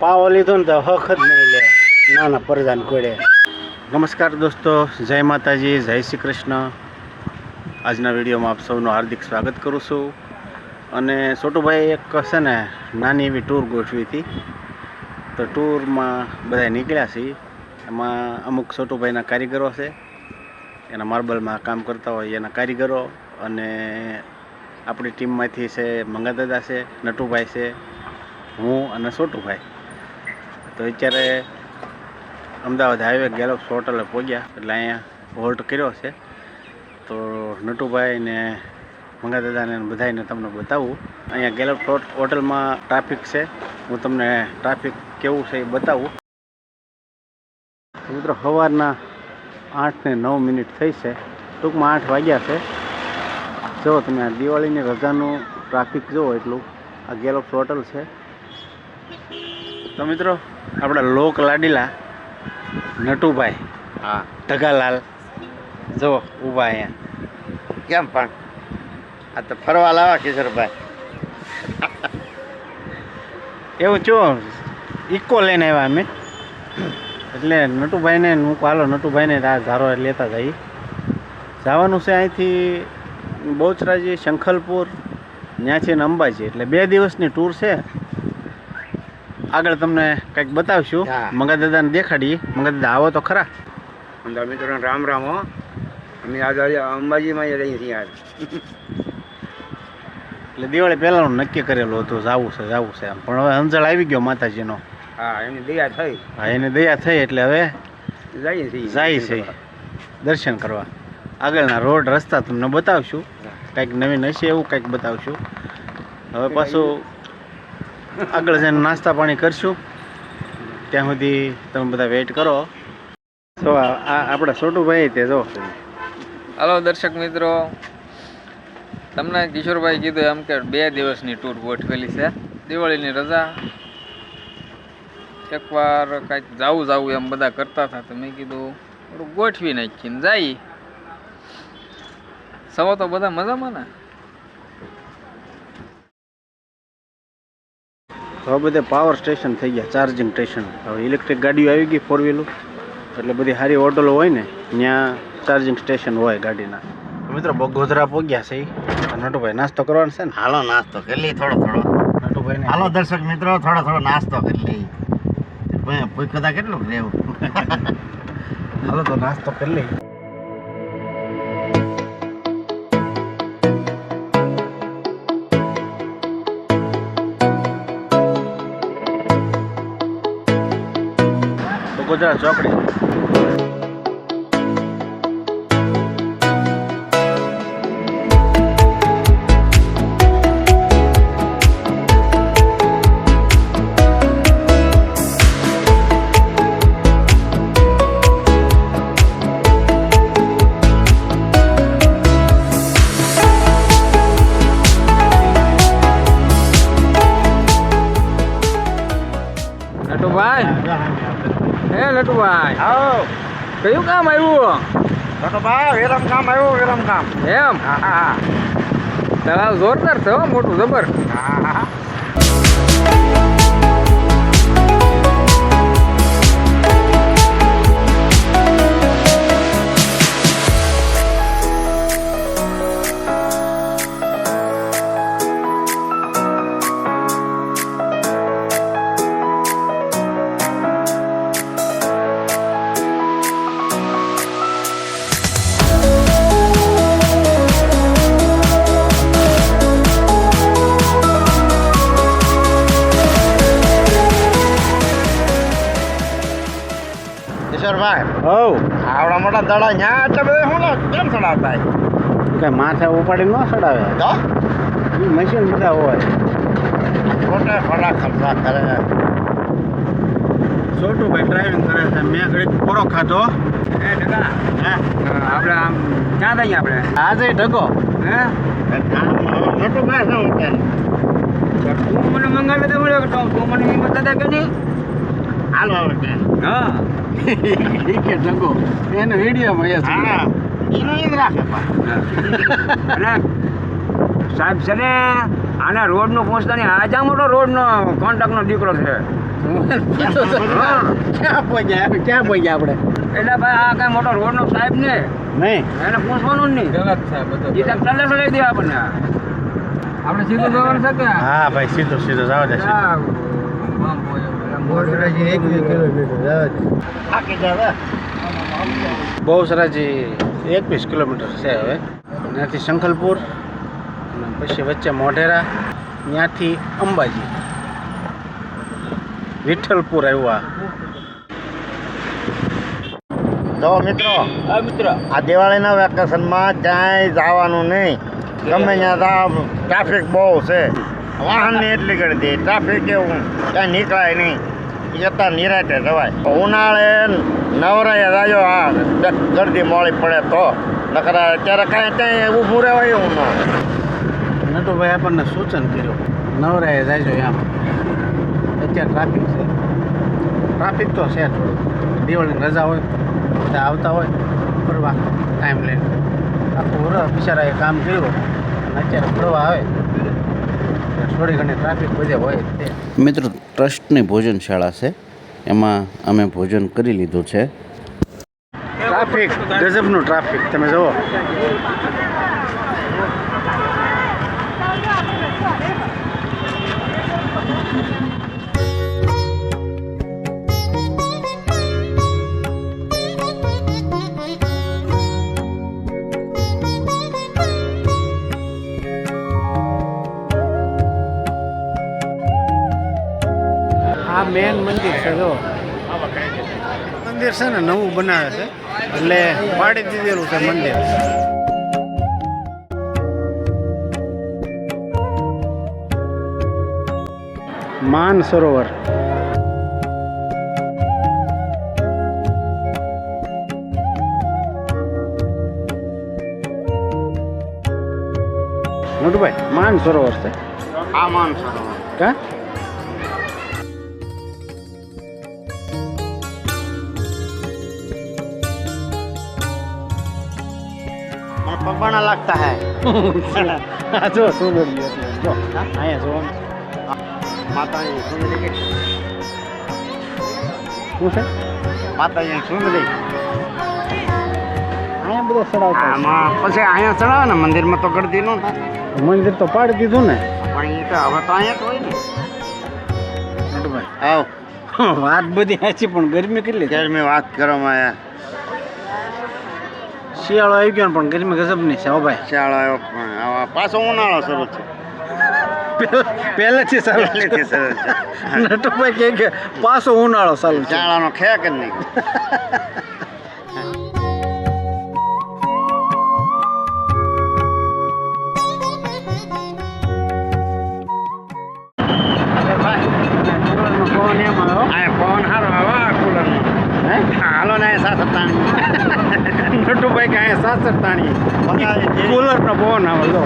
પાવો લીધો ને તો હક જ નહીં લે. નાના પરદાન કોડે નમસ્કાર દોસ્તો, જય માતાજી, જય શ્રી કૃષ્ણ. આજના વિડીયોમાં આપ સૌનું હાર્દિક સ્વાગત કરું છું. અને છોટુભાઈ એક છે ને, નાની એવી ટૂર ગોઠવી હતી. તો ટૂરમાં બધા નીકળ્યા છીએ. એમાં અમુક છોટુભાઈના કારીગરો છે. એના માર્બલમાં કામ કરતા હોય એના કારીગરો અને આપણી ટીમમાંથી છે મંગાદાદા છે, નટુભાઈ છે, હું અને છોટુભાઈ તો અત્યારે અમદાવાદ હાઈવે ગેલોક્સ હોટલે પહોંચ્યા એટલે અહીંયા હોલ્ટ કર્યો છે. તો નટુભાઈ ને મંગાદાદાને બધાને તમને બતાવું. અહીંયા ગેલોક્સ હોટલમાં ટ્રાફિક છે. હું તમને ટ્રાફિક કેવું છે એ બતાવું. મિત્રો સવારના આઠ ને નવ મિનિટ થઈ છે. ટૂંકમાં આઠ વાગ્યા છે. જો તમે દિવાળીની રજાનું ટ્રાફિક જુઓ એટલું, આ ગેલોપ્સ હોટલ છે. તો મિત્રો આપણા લોક લાડીલા નટુભાઈ હા. ઢગાલાલ. જો ઊભા અહીંયા. કેમ પણ? આ તો ફરવા લાવા કિશોરભાઈ. એવું ચો ઇકો લઈને આવ્યા અમે. એટલે નટુભાઈને હું હાલો નટુભાઈને આ ધારો લેતા જઈએ. જવાનું છે અહીંથી બહુચરાજી શંખલપુર ત્યાંથી અંબાજી. એટલે બે દિવસની ટૂર છે. આગળ તમને કંઈક બતાવશું. મંગાદાદાને દેખાડીએ. મંગાદાદા આવો તો ખરા. મિત્રો રામ રામ હો. અમે આજે અંબાજીમાં રહી છીએ યાર એટલે દિવાળી પહેલાંનું નક્કી કરેલું હતું જવું છે જાવું છે એમ. પણ હવે અંજળ આવી ગયો માતાજીનો. હા એની દયા થઈ. હા એની દયા થઈ એટલે હવે જઈએ છીએ જાય છે. દર્શન કરવા. આગળના રોડ રસ્તા તમને બતાવશું. કંઈક નવીન હશે એવું કંઈક બતાવશું. હવે પાછું આગળ જઈને નાસ્તા પાણી કરશું. ત્યાં સુધી તમે બધા વેઇટ કરો. તો આ આપણા છોટુભાઈ તે જો. હાલો દર્શક મિત્રો. તમને કિશોરભાઈ કીધું એમ કે બે દિવસની ટૂર ગોઠવેલી છે. દિવાળીની રજા. એકવાર કાંઈક જાવું જાવું એમ બધા કરતા હતા તો મેં કીધું થોડું ગોઠવી નાખીને જઈએ સવા તો બધા મજામાં ને? હવે બધે પાવર સ્ટેશન થઈ ગયા ચાર્જિંગ સ્ટેશન હવે ઇલેક્ટ્રિક ગાડીઓ આવી ગઈ ફોર વ્હીલર એટલે બધી સારી હોટલો હોય ને ત્યાં ચાર્જિંગ સ્ટેશન હોય ગાડીના. તો મિત્રો બગોદરા પહોંચ્યા છે. નટુભાઈ નાસ્તો કરવાનો છે ને? હાલો નાસ્તો કરી લઈ થોડો થોડો. નટુભાઈ હાલો દર્શક મિત્રો થોડો થોડો નાસ્તો કરી લઈ કદા કેટલું રહેવું? હાલો તો નાસ્તો કરી લઈએ. ગુજરાત ચોકડી. કયું કામ આવ્યું? તો ભાઈ વેરમ કામ આવ્યું વેરમ કામ એમ? હા હા જોરદાર છે હો મોટું જબર. હા હા. હવ. આવડા મોટા દડા ન્યા એટલે બધા શું કેમ ચડાવતા કે માથે ઉપાડી ન ચડાવે તો? ઈ મશીન બધા હોય. ખોટા ખોટા ખર્ચા કરે. છોટુભાઈ ડ્રાઇવિંગ કરે છે. મેં ઘડી પૂરો ખાધો. હે? ડગા આપણે આમ ક્યાં જઈએ આપણે? આજે ડગો હે? નટુભાઈ શું અત્યારે તું મને મંગાવી તો મળ્યો તો મને એમ બતાતા કે નહીં? હાલો હવે હા. ઈ કે ઢગો એને વિડીયોમાં એ હા. એનું ઈ જ રાખે પણ. સાહેબ છે ને આના રોડનું પહોંચતા નહીં આજા મોટો રોડનો કોન્ટ્રાક્ટનો દીકરો છે. ક્યાં પહોંચ્યા? ક્યાં પહોંચ્યા આપણે? એટલે ભાઈ આ કઈ મોટો રોડ નો સાહેબ ને? નહીં. એને પૂછવાનું જ નહીં. ગલત છે બધો એ લઈ દે આપણને. આપણે સીધું જવાનું છે કે? હા ભાઈ સીધો સીધો જવા બહુ સરાજી એકવીસ કિલોમીટર છે હવે. ત્યાંથી શંખલપુર અને પછી વચ્ચે મોઢેરા ત્યાંથી અંબાજી. વિઠ્ઠલપુર આવ્યું. તો મિત્રો મિત્રો. આ દિવાળીના વેકેશનમાં ક્યાંય જવાનું નહીં. ગમે ત્યાં ટ્રાફિક બહુ છે. વાહનની એટલી ગળતી ટ્રાફિક એવું ક્યાંય નીકળાય નહીં. જતાં નિરાતે જવાય. ઉનાળે નવરાએ રાજો આ ગરદી મોડી પડે તો. નકરા અત્યારે કાંઈ ત્યાં ઊભું રહેવાય એવું તો નટુભાઈ આપણને સૂચન કર્યું. નવરાએ જાયજો એમ. અત્યારે ટ્રાફિક છે. ટ્રાફિક તો છે થોડું. દિવાળીની રજા હોય બધા આવતા હોય ફરવા ટાઈમ લઈને આખું વરસ બિચારાએ કામ કર્યું. અને અત્યારે ફરવા આવે. થોડી ઘણી ટ્રાફિક બધે હોય. તે મિત્રો ટ્રસ્ટની ભોજનશાળા છે. એમાં અમે ભોજન કરી લીધું છે. ટ્રાફિક ગજબનું ટ્રાફિક તમે જુઓ. આ મેન મંદિર છે જો. મંદિર છે ને નવું બનાવે છે. એટલે પાડી દીધેલું છે મંદિર. માન સરોવર. મોટુભાઈ માન સરોવર છે. આ માન સરોવર. કા? પગવાના લાગતા હે. જો એટલે જો અહીંયા જો. માતાજી સુંદરી કે? શું છે? માતાજી સુંદરી અહીંયા બધો સડાવતા આમાં પછી અહીંયા ચડાવે ને મંદિરમાં તો કરી દીધું ને. મંદિર તો પાડી દીધું ને. પણ એ તો હવે તો અહીંયા જ હોય ને. આવ. વાત બધી સાચી પણ ગરમી કેટલી ગરમી વાત કરવામાં આયા. શિયાળો આવી ગયો પણ ગરમી ગજબની છે હો ભાઈ. શિયાળો આવ્યો પણ પાછો ઉનાળો શરૂ છે પહેલેથી ચાલુ. પહેલેથી શરૂ છે નટુભાઈ કહે કે પાછો ઉનાળો ચાલુ શિયાળાનો ખેક જ નહીં. ફોન સારો હાલો ને સાત સત્તાણી નટુભાઈ કાંઈ સાસર તાણી બતાવી દે. કુલર નો પવન આવે લો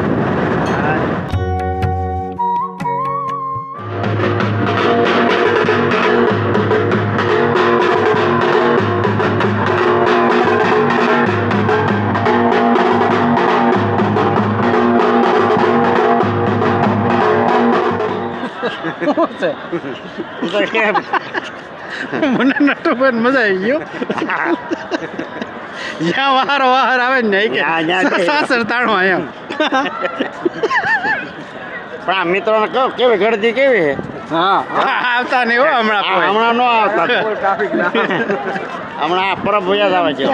શું છે તો કેમ? મને નટુભાઈ મજા આવી ગયો જ્યાં વાર વાર આવે ને નહીં કે. સાસર તાણો એમ. પણ આ મિત્રોને કહો કેવી ગળદી કેવી હા આવતા નહીં હો હમણાં હમણાં ન હમણાં ટ્રાફિક આવતા. હમણાં પરબ ભૂયા જ આવે છે.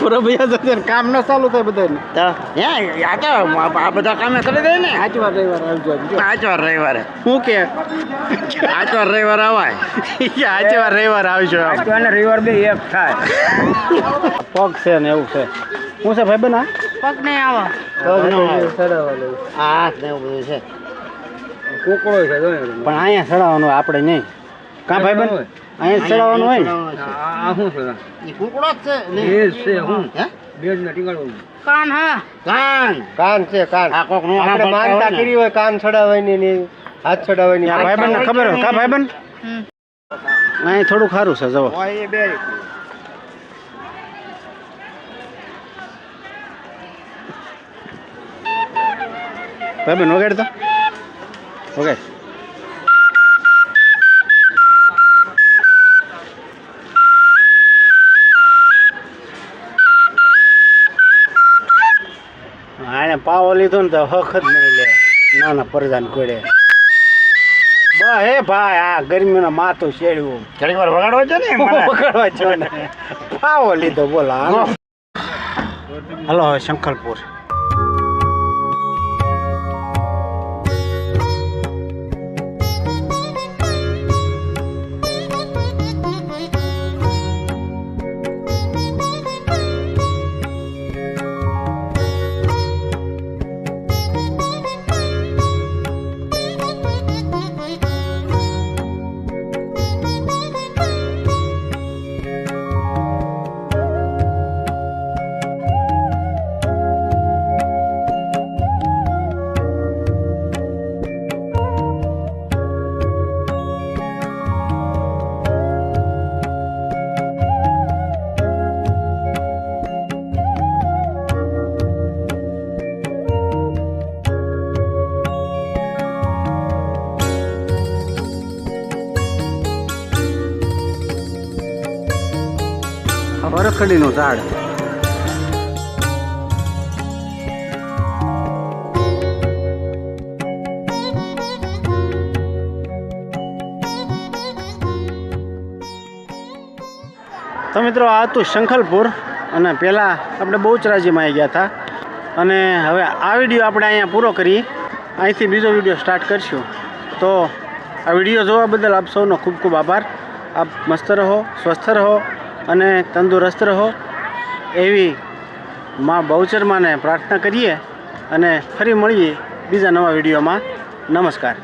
પૂરો ભૈયા જશે કામ ન ચાલુ થાય બધાને હે આ તો આ બધા કામે કરી દે ને. આજ વાર રવિવાર આવજો આજ વાર રવિવારે. શું કે? આજ વાર રવિવાર અવાય. આજે વાર રવિવાર આવજો અને રવિવાર બે એક થાય. પગ છે ને એવું છે. શું છે ભાઈ બના પગ નહીં આવે. પગ ન આવે. આ ને એવું બધું છે. કુકડો છે પણ અહીંયા ચડાવવાનું આપણે નહીં. કાં ભાઈ બન અહીંયા ચડાવવાનું હોય ને? આ શું છે? એ કુકડો જ છે ને? એ છે હું. હે? બેડ ને ટીંગાડવાનું. કાન કાન. છે કાન. આ કોકનું આપણે માનતા કરી હોય કાન ચડાવવાની ને હાથ ચડાવવાની. આ ભાઈ ને ખબર હોય? કા ભાઈબન અહીં થોડું ખારું છે જવો એ બે ભાઈ બન વગાડ વગાડ આને પાવો લીધો ને તો હખત જ નહીં લે. નાના પરદાન કોડે બા હે ભાઈ આ ગરમીનો માથું શેડવું ઘણી વાર વગાડવો છે ને વગાડવા છો ને. પાવો લીધો બોલા હાલો. હવે શંખલપુર વરખડીનું ઝાડ. તો મિત્રો, આ હતું શંખલપુર અને પહેલાં આપણે બહુચરાજીમાં આવી ગયા હતા. અને હવે આ વીડિયો આપણે અહીંયા પૂરો કરી અહીંથી બીજો વીડિયો સ્ટાર્ટ કરીશું. તો આ વીડિયો જોવા બદલ આપ સૌનો ખૂબ ખૂબ આભાર. આપ મસ્ત રહો, સ્વસ્થ રહો. અને તંદુરસ્ત રહો એવી માં બહુચરમાને પ્રાર્થના કરીએ અને ફરી મળીએ બીજા નવા વિડીયોમાં. નમસ્કાર.